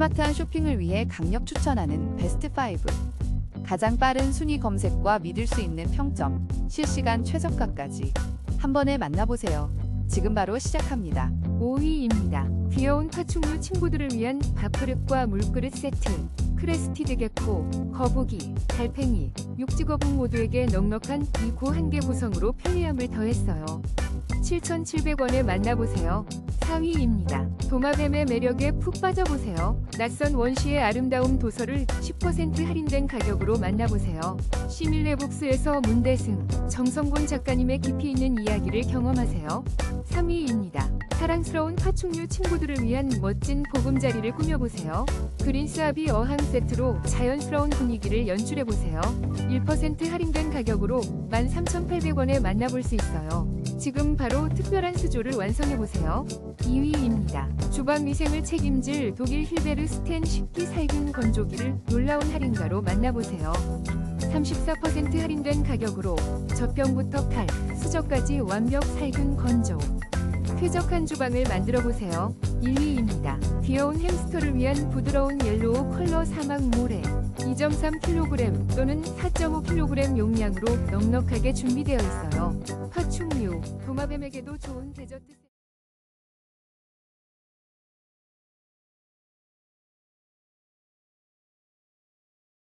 스마트한 쇼핑을 위해 강력 추천하는 베스트 5. 가장 빠른 순위 검색과 믿을 수 있는 평점, 실시간 최저가까지 한 번에 만나보세요. 지금 바로 시작합니다. 5위입니다. 귀여운 파충류 친구들을 위한 밥그릇과 물그릇 세트. 크레스티드 개코, 거북이, 달팽이, 육지거북 모두에게 넉넉한 이고 한 개 구성으로 편리함을 더했어요. 7,700원에 만나보세요. 4위입니다. 도마뱀의 매력에 푹 빠져보세요. 낯선 원시의 아름다움 도서를 10% 할인된 가격으로 만나보세요. 시밀레북스에서 문대승, 정성곤 작가님의 깊이 있는 이야기를 경험하세요. 3위입니다. 사랑스러운 파충류 친구들을 위한 멋진 보금자리를 꾸며보세요. 그린스아비 어항 세트로 자연스러운 분위기를 연출해보세요. 1% 할인된 가격으로 13,800원에 만나볼 수 있어요. 지금 바로 특별한 수조를 완성해보세요. 2위입니다. 주방 위생을 책임질 독일 힐베르 스텐 식기 살균 건조기를 놀라운 할인가로 만나보세요. 34% 할인된 가격으로 젖병부터 칼, 수저까지 완벽 살균 건조. 쾌적한 주방을 만들어 보세요. 1위입니다. 귀여운 햄스터를 위한 부드러운 옐로우 컬러 사막 모래. 2.3kg 또는 4.5kg 용량으로 넉넉하게 준비되어 있어요. 파충류, 도마뱀에게도 좋은 데저트.